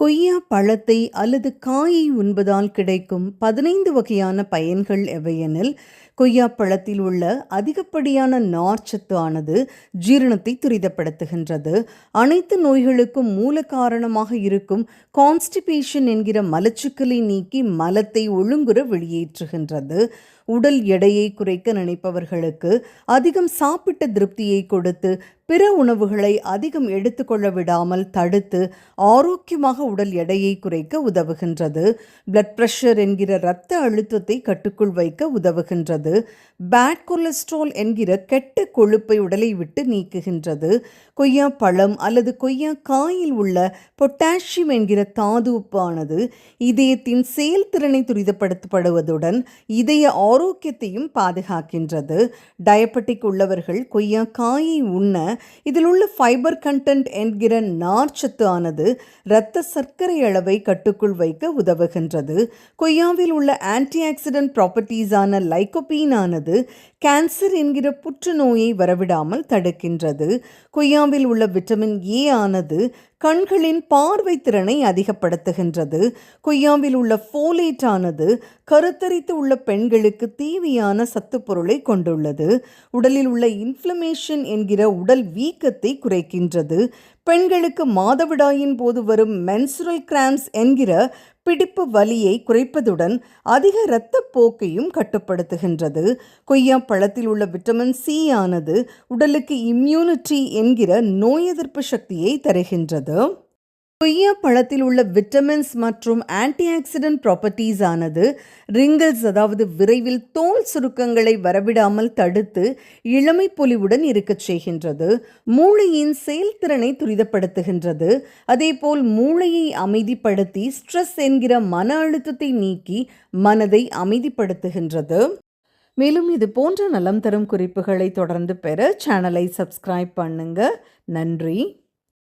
கொய்யா பழத்தை அல்லது காயை உண்பதால் கிடைக்கும் பதினைந்து வகையான பயன்கள் எவையெனில் கொய்யா பழத்தில் உள்ள அதிகப்படியான நார்ச்சத்து ஆனது ஜீரணத்தை துரிதப்படுத்துகின்றது. அனைத்து நோய்களுக்கும் மூல காரணமாக இருக்கும் கான்ஸ்டிபேஷன் என்கிற மலச்சுக்களை நீக்கி மலத்தை ஒழுங்குற வெளியேற்றுகின்றது. உடல் எடையை குறைக்க நினைப்பவர்களுக்கு அதிகம் சாப்பிட்ட திருப்தியை கொடுத்து பிற உணவுகளை அதிகம் எடுத்துக்கொள்ள விடாமல் தடுத்து ஆரோக்கியமாக உடல் எடையை குறைக்க உதவுகின்றது. பிளட் பிரஷர் என்கிற இரத்த அழுத்தத்தை கட்டுக்குள் வைக்க உதவுகின்றது. பேட் கொலஸ்ட்ரால் என்கிற கெட்ட கொழுப்பை உடலை விட்டு நீக்குகின்றது. கொய்யா பழம் அல்லது கொய்யா காயில் உள்ள பொட்டாசியம் என்கிற தாது உப்பானது இதயத்தின் செயல்திறனை துரிதப்படுத்தப்படுவதுடன் இதய ஆரோக்கியத்தையும் பாதுகாக்கின்றது. டயபெட்டிக் உள்ளவர்கள் கொய்யா காயை உண்ண இதில் உள்ள ஃபைபர் கண்டென்ட் என்கிற நார்ச்சத்து ஆனது இரத்த சர்க்கரை அளவை கட்டுக்குள் வைக்க உதவுகின்றது. கொய்யாவில் உள்ள ஆன்டி ஆக்சிடென்ட் ப்ராப்பர்ட்டிஸான லைகோபீன் ஆனது கேன்சர் என்கிற புற்றுநோயை வரவிடாமல் தடுக்கின்றது. கொய்யாவில் உள்ள விட்டமின் ஏ ஆனது கண்களின் பார்வை திறனை அதிகப்படுத்துகின்றது. கொய்யாவில் உள்ள ஃபோலேட் ஆனது கருத்தரித்து உள்ள பெண்களுக்கு தேவையான சத்து பொருளை கொண்டுள்ளது. உடலில் உள்ள இன்ஃப்ளமேஷன் என்கிற உடல் வீக்கத்தை குறைக்கின்றது. பெண்களுக்கு மாதவிடாயின் போது வரும் மென்சுரல் கிராம்ஸ் என்கிற பிடிப்பு வலியை குறைப்பதுடன் அதிக இரத்தப்போக்கையும் கட்டுப்படுத்துகின்றது. கொய்யா பழத்தில் உள்ள விட்டமின் சி ஆனது உடலுக்கு இம்யூனிட்டி என்கிற நோய் எதிர்ப்பு சக்தியை தருகின்றது. கொய்யா பழத்தில் உள்ள விட்டமின்ஸ் மற்றும் ஆன்டி ஆக்சிடென்ட் ப்ராப்பர்ட்டிஸ் ஆனது ரிங்கிள்ஸ் அதாவது விரைவில் தோல் சுருக்கங்களை வரவிடாமல் தடுத்து இளமை பொலிவுடன் இருக்கச் செய்கின்றது. மூளையின் செயல்திறனை துரிதப்படுத்துகின்றது. அதேபோல் மூளையை அமைதிப்படுத்தி ஸ்ட்ரெஸ் என்கிற மன அழுத்தத்தை நீக்கி மனதை அமைதிப்படுத்துகின்றது. மேலும் இது போன்ற நலம் தரும் குறிப்புகளை தொடர்ந்து பெற சேனலை சப்ஸ்கிரைப் பண்ணுங்க. நன்றி.